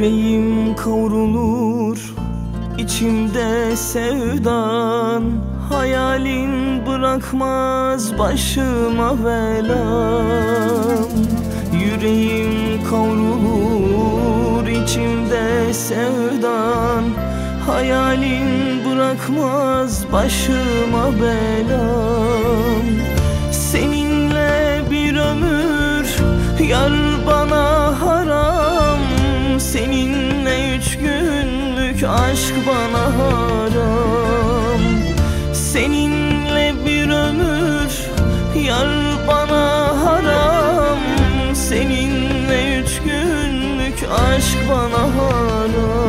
Yüreğim kavrulur içimde sevdan. Hayalin bırakmaz başıma velam Yüreğim kavrulur içimde sevdan. Hayalin bırakmaz başıma belam. Bana haram. Seninle bir ömür yar bana haram. Seninle üç günlük aşk bana haram.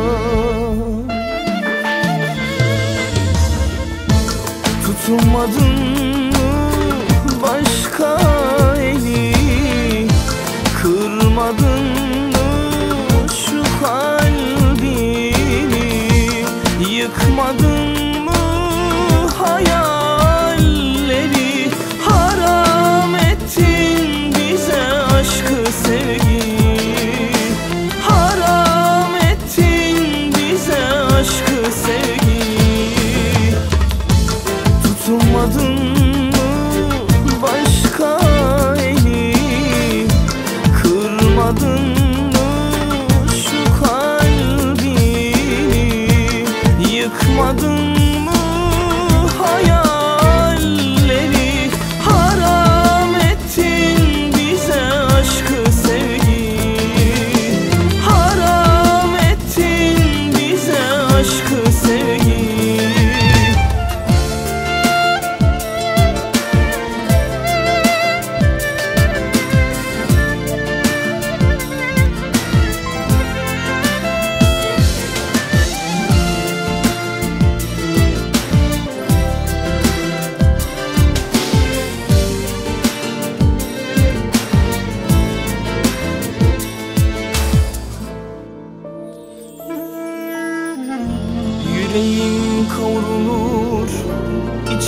Tutmadın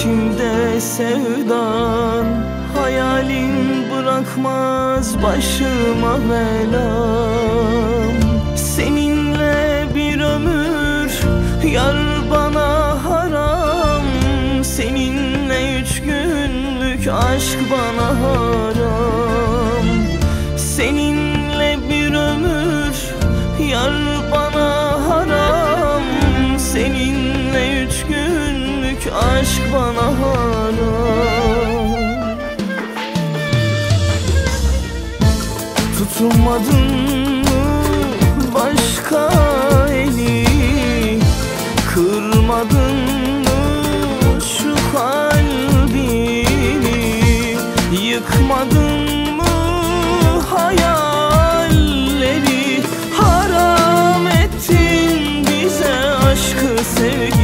içimde sevdan Hayalin bırakmaz başıma velam Seninle bir ömür yar bana haram. Seninle üç günlük aşk bana haram. Seninle bir ömür yar bana haram. Seninle aşk bana haram Tutmadın mı başka eli? Kırmadın mı şu kalbini? Yıkmadın mı hayalleri? Haram ettin bize aşkı sevgi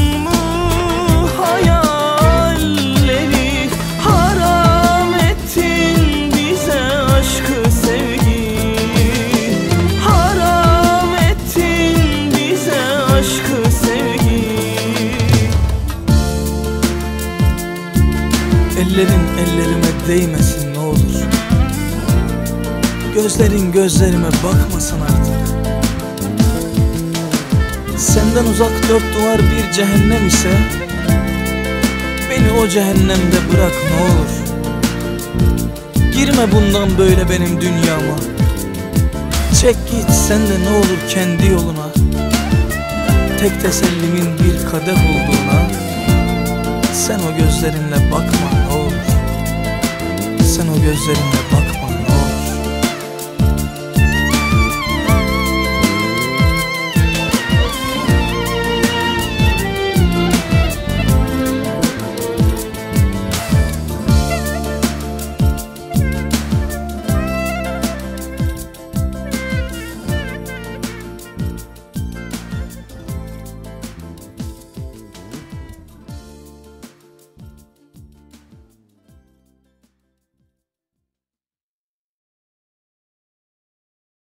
değmesin ne olur. Gözlerin gözlerime bakmasın artık. Senden uzak dört duvar bir cehennem ise Beni o cehennemde bırak ne olur. Girme bundan böyle benim dünyama. Çek git sen de ne olur kendi yoluna. Tek tesellimin bir kadeh olduğuna Sen o gözlerinle bakma ne olur Sen o gözlerinle bakma